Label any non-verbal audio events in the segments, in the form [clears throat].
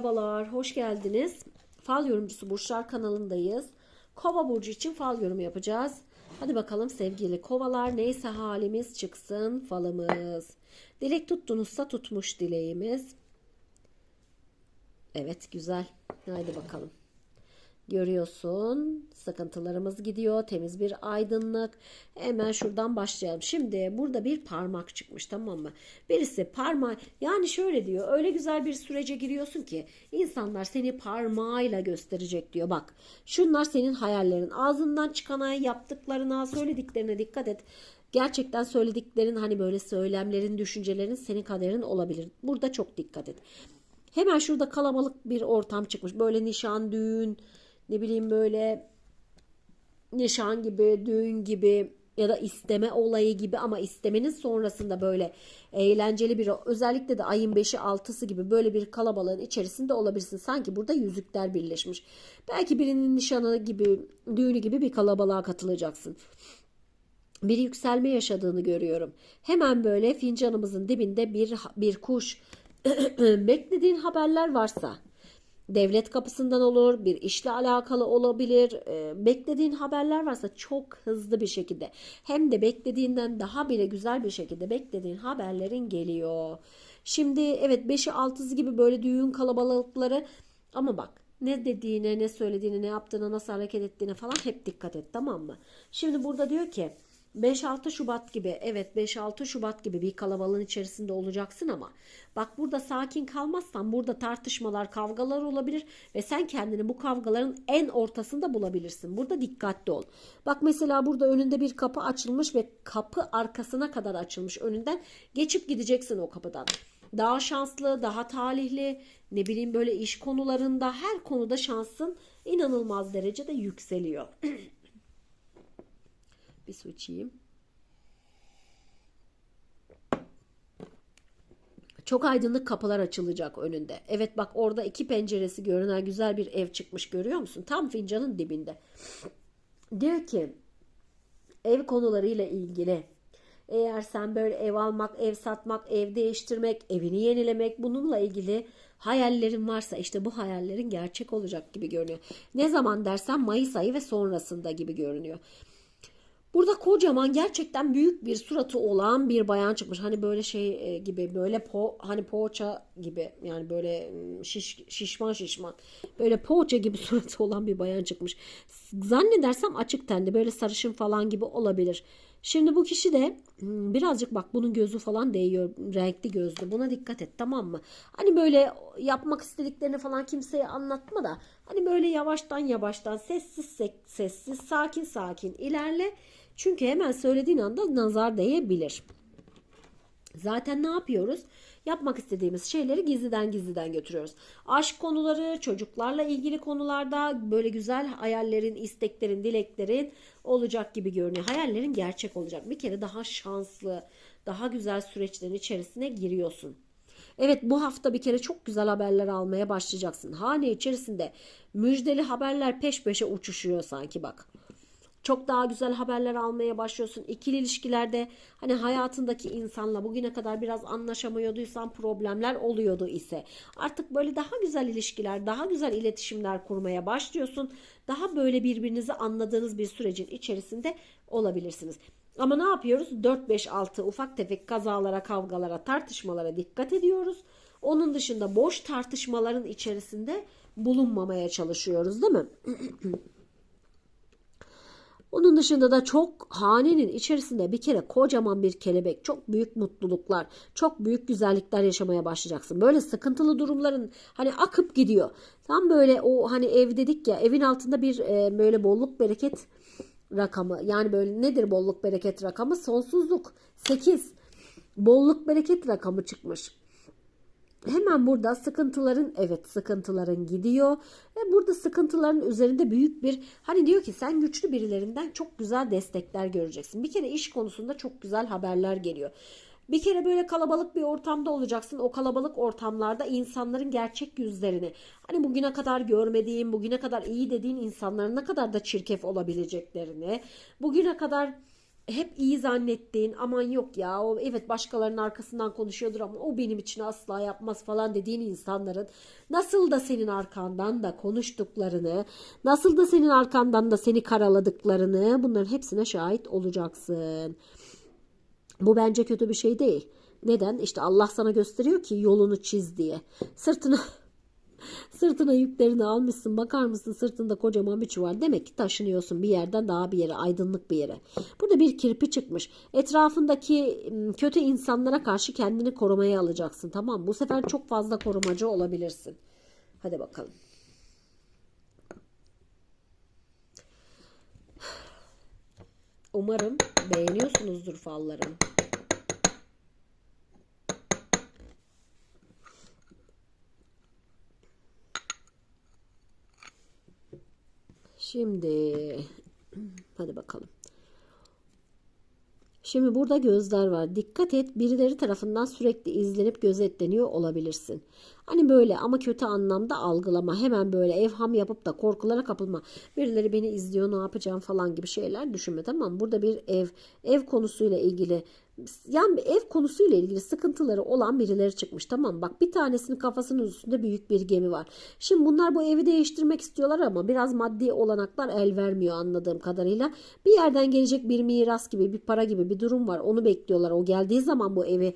Merhabalar, hoş geldiniz. Fal yorumcusu Burçlar kanalındayız. Kova burcu için fal yorumu yapacağız. Hadi bakalım sevgili kovalar neyse halimiz çıksın falımız. Dilek tuttunuzsa tutmuş dileğimiz. Evet güzel. Haydi bakalım. Görüyorsun sıkıntılarımız gidiyor temiz bir aydınlık. Hemen şuradan başlayalım. Şimdi burada bir parmak çıkmış tamam mı? Birisi parmağı yani şöyle diyor öyle güzel bir sürece giriyorsun ki insanlar seni parmağıyla gösterecek diyor. Bak şunlar senin hayallerin. Ağzından çıkana yaptıklarına söylediklerine dikkat et. Gerçekten söylediklerin hani böyle söylemlerin düşüncelerin senin kaderin olabilir. Burada çok dikkat et. Hemen şurada kalabalık bir ortam çıkmış. Böyle nişan, düğün, ne bileyim böyle nişan gibi, düğün gibi ya da isteme olayı gibi ama istemenin sonrasında böyle eğlenceli bir özellikle de ayın 5'i 6'sı gibi böyle bir kalabalığın içerisinde olabilirsin. Sanki burada yüzükler birleşmiş. Belki birinin nişanı gibi, düğünü gibi bir kalabalığa katılacaksın bir yükselme yaşadığını görüyorum. Hemen böyle fincanımızın dibinde bir bir kuş [clears throat] beklediğin haberler varsa devlet kapısından olur, bir işle alakalı olabilir. E, beklediğin haberler varsa çok hızlı bir şekilde hem de beklediğinden daha bile güzel bir şekilde beklediğin haberlerin geliyor. Şimdi evet 5'i 6'sı gibi böyle düğün kalabalıkları ama bak ne dediğine, ne söylediğine, ne yaptığına, nasıl hareket ettiğine falan hep dikkat et tamam mı? Şimdi burada diyor ki 5-6 Şubat gibi evet 5-6 Şubat gibi bir kalabalığın içerisinde olacaksın ama bak burada sakin kalmazsan burada tartışmalar kavgalar olabilir ve sen kendini bu kavgaların en ortasında bulabilirsin. Burada dikkatli ol. Bak mesela burada önünde bir kapı açılmış ve kapı arkasına kadar açılmış önünden geçip gideceksin o kapıdan. Daha şanslı, daha talihli, ne bileyim böyle iş konularında her konuda şansın inanılmaz derecede yükseliyor. [clears throat] Bir su içeyim. Çok aydınlık kapılar açılacak önünde. Evet bak orada iki penceresi görünen güzel bir ev çıkmış görüyor musun? Tam fincanın dibinde. Diyor ki ev konularıyla ilgili eğer sen böyle ev almak, ev satmak, ev değiştirmek, evini yenilemek bununla ilgili hayallerin varsa işte bu hayallerin gerçek olacak gibi görünüyor. Ne zaman dersen Mayıs ayı ve sonrasında gibi görünüyor. Burada kocaman gerçekten büyük bir suratı olan bir bayan çıkmış. Hani böyle şey e, gibi böyle po hani poğaça gibi yani böyle şiş, şişman şişman böyle poğaça gibi [laughs] suratı olan bir bayan çıkmış. Zannedersem açık tenli böyle sarışın falan gibi olabilir. Şimdi bu kişi de birazcık bak bunun gözü falan değiyor renkli gözlü buna dikkat et tamam mı? Hani böyle yapmak istediklerini falan kimseye anlatma da hani böyle yavaştan yavaştan sessiz sessiz sakin sakin ilerle çünkü hemen söylediğin anda nazar değebilir. Zaten ne yapıyoruz? Yapmak istediğimiz şeyleri gizliden gizliden götürüyoruz. Aşk konuları, çocuklarla ilgili konularda böyle güzel hayallerin, isteklerin, dileklerin olacak gibi görünüyor. Hayallerin gerçek olacak. Bir kere daha şanslı, daha güzel süreçlerin içerisine giriyorsun. Evet bu hafta bir kere çok güzel haberler almaya başlayacaksın. Hane içerisinde müjdeli haberler peş peşe uçuşuyor sanki bak çok daha güzel haberler almaya başlıyorsun. İkili ilişkilerde hani hayatındaki insanla bugüne kadar biraz anlaşamıyorduysan problemler oluyordu ise artık böyle daha güzel ilişkiler, daha güzel iletişimler kurmaya başlıyorsun. Daha böyle birbirinizi anladığınız bir sürecin içerisinde olabilirsiniz. Ama ne yapıyoruz? 4 5 6 ufak tefek kazalara, kavgalara, tartışmalara dikkat ediyoruz. Onun dışında boş tartışmaların içerisinde bulunmamaya çalışıyoruz, değil mi? [clears throat] Onun dışında da çok hanenin içerisinde bir kere kocaman bir kelebek, çok büyük mutluluklar, çok büyük güzellikler yaşamaya başlayacaksın. Böyle sıkıntılı durumların hani akıp gidiyor. Tam böyle o hani ev dedik ya evin altında bir e, böyle bolluk bereket rakamı. Yani böyle nedir bolluk bereket rakamı? Sonsuzluk. 8. Bolluk bereket rakamı çıkmış. Hemen burada sıkıntıların evet sıkıntıların gidiyor ve burada sıkıntıların üzerinde büyük bir hani diyor ki sen güçlü birilerinden çok güzel destekler göreceksin. Bir kere iş konusunda çok güzel haberler geliyor. Bir kere böyle kalabalık bir ortamda olacaksın. O kalabalık ortamlarda insanların gerçek yüzlerini hani bugüne kadar görmediğin, bugüne kadar iyi dediğin insanların ne kadar da çirkef olabileceklerini, bugüne kadar hep iyi zannettiğin aman yok ya o evet başkalarının arkasından konuşuyordur ama o benim için asla yapmaz falan dediğin insanların nasıl da senin arkandan da konuştuklarını nasıl da senin arkandan da seni karaladıklarını bunların hepsine şahit olacaksın. Bu bence kötü bir şey değil. Neden? İşte Allah sana gösteriyor ki yolunu çiz diye. Sırtına Sırtına yüklerini almışsın bakar mısın sırtında kocaman bir çuval. Demek ki taşınıyorsun bir yerden daha bir yere aydınlık bir yere. Burada bir kirpi çıkmış. Etrafındaki kötü insanlara karşı kendini korumaya alacaksın tamam? Bu sefer çok fazla korumacı olabilirsin. Hadi bakalım. [sighs] Umarım beğeniyorsunuzdur fallarımı. Şimdi hadi bakalım. Şimdi burada gözler var. Dikkat et birileri tarafından sürekli izlenip gözetleniyor olabilirsin. Hani böyle ama kötü anlamda algılama. Hemen böyle evham yapıp da korkulara kapılma. Birileri beni izliyor ne yapacağım falan gibi şeyler düşünme tamam mı? Burada bir ev, ev konusuyla ilgili yani ev konusuyla ilgili sıkıntıları olan birileri çıkmış tamam? Bak bir tanesinin kafasının üstünde büyük bir gemi var. Şimdi bunlar bu evi değiştirmek istiyorlar ama biraz maddi olanaklar el vermiyor anladığım kadarıyla. Bir yerden gelecek bir miras gibi bir para gibi bir durum var. Onu bekliyorlar. O geldiği zaman bu evi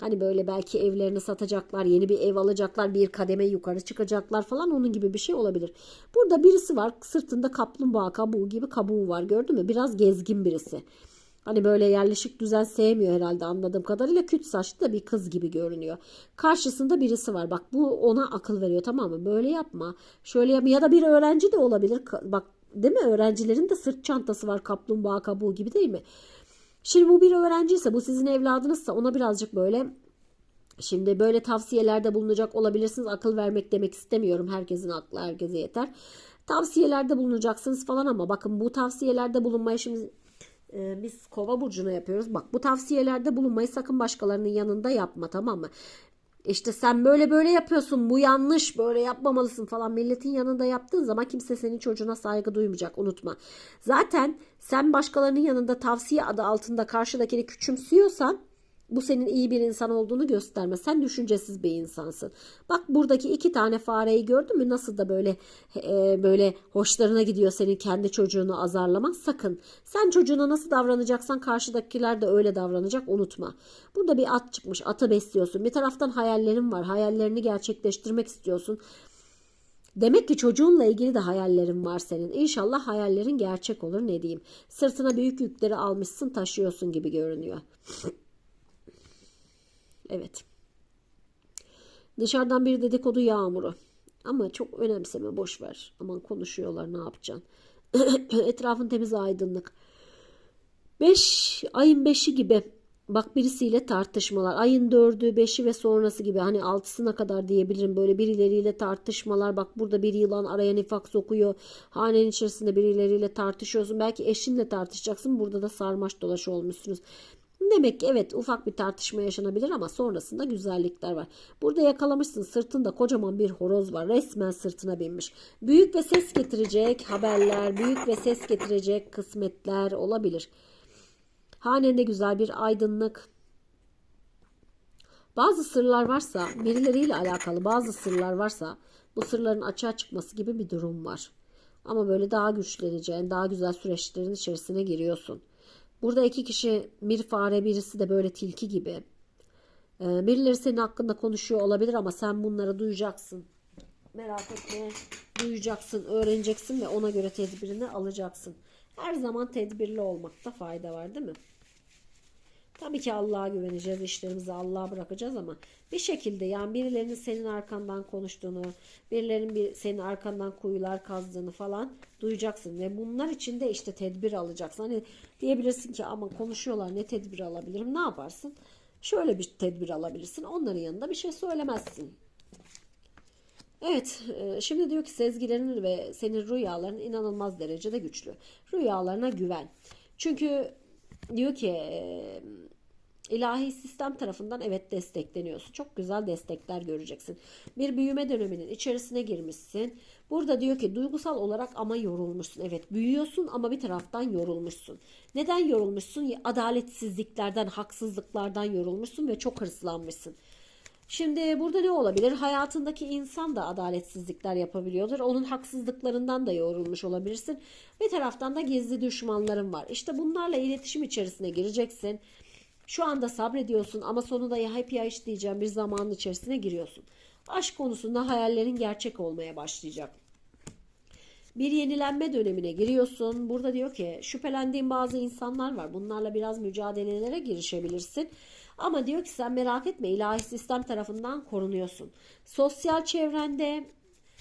Hani böyle belki evlerini satacaklar, yeni bir ev alacaklar, bir kademe yukarı çıkacaklar falan onun gibi bir şey olabilir. Burada birisi var sırtında kaplumbağa kabuğu gibi kabuğu var gördün mü? Biraz gezgin birisi. Hani böyle yerleşik düzen sevmiyor herhalde anladığım kadarıyla küt saçlı da bir kız gibi görünüyor. Karşısında birisi var bak bu ona akıl veriyor tamam mı? Böyle yapma şöyle yapma ya da bir öğrenci de olabilir. Bak değil mi öğrencilerin de sırt çantası var kaplumbağa kabuğu gibi değil mi? Şimdi bu bir öğrenciyse bu sizin evladınızsa ona birazcık böyle Şimdi böyle tavsiyelerde bulunacak olabilirsiniz. Akıl vermek demek istemiyorum. Herkesin aklı herkese yeter. Tavsiyelerde bulunacaksınız falan ama bakın bu tavsiyelerde bulunmaya şimdi e, biz kova burcuna yapıyoruz. Bak bu tavsiyelerde bulunmayı sakın başkalarının yanında yapma tamam mı? İşte sen böyle böyle yapıyorsun bu yanlış böyle yapmamalısın falan milletin yanında yaptığın zaman kimse senin çocuğuna saygı duymayacak unutma. Zaten sen başkalarının yanında tavsiye adı altında karşıdakini küçümsüyorsan bu senin iyi bir insan olduğunu göstermez. Sen düşüncesiz bir insansın. Bak buradaki iki tane fareyi gördün mü? Nasıl da böyle e, böyle hoşlarına gidiyor senin kendi çocuğunu azarlaman. Sakın. Sen çocuğuna nasıl davranacaksan karşıdakiler de öyle davranacak. Unutma. Burada bir at çıkmış. Atı besliyorsun. Bir taraftan hayallerin var. Hayallerini gerçekleştirmek istiyorsun. Demek ki çocuğunla ilgili de hayallerin var senin. İnşallah hayallerin gerçek olur ne diyeyim. Sırtına büyük yükleri almışsın taşıyorsun gibi görünüyor. [laughs] Evet. Dışarıdan bir dedikodu yağmuru. Ama çok önemseme boş ver. Aman konuşuyorlar ne yapacaksın. [clears throat] Etrafın temiz aydınlık. 5 ayın 5'i gibi bak birisiyle tartışmalar. Ayın 4'ü 5'i ve sonrası gibi hani 6'sına kadar diyebilirim. Böyle birileriyle tartışmalar. Bak burada bir yılan araya nifak sokuyor. Hanenin içerisinde birileriyle tartışıyorsun. Belki eşinle tartışacaksın. Burada da sarmaş dolaş olmuşsunuz. Demek ki evet ufak bir tartışma yaşanabilir ama sonrasında güzellikler var. Burada yakalamışsın sırtında kocaman bir horoz var. Resmen sırtına binmiş. Büyük ve ses getirecek haberler, büyük ve ses getirecek kısmetler olabilir. Hanende güzel bir aydınlık. Bazı sırlar varsa, birileriyle alakalı bazı sırlar varsa bu sırların açığa çıkması gibi bir durum var. Ama böyle daha güçleneceğin, daha güzel süreçlerin içerisine giriyorsun. Burada iki kişi bir fare birisi de böyle tilki gibi. Ee, birileri senin hakkında konuşuyor olabilir ama sen bunları duyacaksın. Merak etme. Duyacaksın, öğreneceksin ve ona göre tedbirini alacaksın. Her zaman tedbirli olmakta fayda var değil mi? Tabii ki Allah'a güveneceğiz, işlerimizi Allah'a bırakacağız ama bir şekilde yani birilerinin senin arkandan konuştuğunu, birilerinin bir senin arkandan kuyular kazdığını falan duyacaksın ve bunlar için de işte tedbir alacaksın. Hani diyebilirsin ki ama konuşuyorlar ne tedbir alabilirim? Ne yaparsın? Şöyle bir tedbir alabilirsin. Onların yanında bir şey söylemezsin. Evet, e, şimdi diyor ki sezgilerin ve senin rüyaların inanılmaz derecede güçlü. Rüyalarına güven. Çünkü diyor ki İlahi sistem tarafından evet destekleniyorsun. Çok güzel destekler göreceksin. Bir büyüme döneminin içerisine girmişsin. Burada diyor ki duygusal olarak ama yorulmuşsun. Evet büyüyorsun ama bir taraftan yorulmuşsun. Neden yorulmuşsun? Adaletsizliklerden, haksızlıklardan yorulmuşsun ve çok hırslanmışsın. Şimdi burada ne olabilir? Hayatındaki insan da adaletsizlikler yapabiliyordur. Onun haksızlıklarından da yorulmuş olabilirsin. Bir taraftan da gizli düşmanların var. İşte bunlarla iletişim içerisine gireceksin. Şu anda sabrediyorsun ama sonunda ya hep ya hiç diyeceğim bir zamanın içerisine giriyorsun. Aşk konusunda hayallerin gerçek olmaya başlayacak. Bir yenilenme dönemine giriyorsun. Burada diyor ki şüphelendiğin bazı insanlar var. Bunlarla biraz mücadelelere girişebilirsin. Ama diyor ki sen merak etme ilahi sistem tarafından korunuyorsun. Sosyal çevrende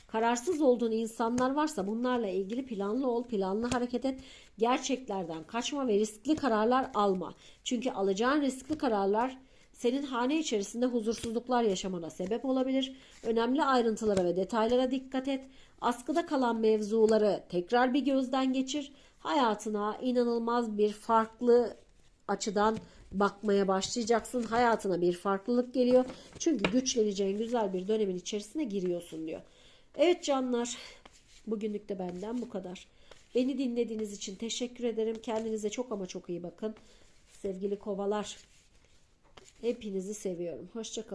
kararsız olduğun insanlar varsa bunlarla ilgili planlı ol, planlı hareket et. Gerçeklerden kaçma ve riskli kararlar alma. Çünkü alacağın riskli kararlar senin hane içerisinde huzursuzluklar yaşamana sebep olabilir. Önemli ayrıntılara ve detaylara dikkat et. Askıda kalan mevzuları tekrar bir gözden geçir. Hayatına inanılmaz bir farklı açıdan bakmaya başlayacaksın. Hayatına bir farklılık geliyor. Çünkü güçleneceğin güzel bir dönemin içerisine giriyorsun diyor. Evet canlar, bugünlük de benden bu kadar. Beni dinlediğiniz için teşekkür ederim. Kendinize çok ama çok iyi bakın. Sevgili kovalar, hepinizi seviyorum. Hoşçakalın.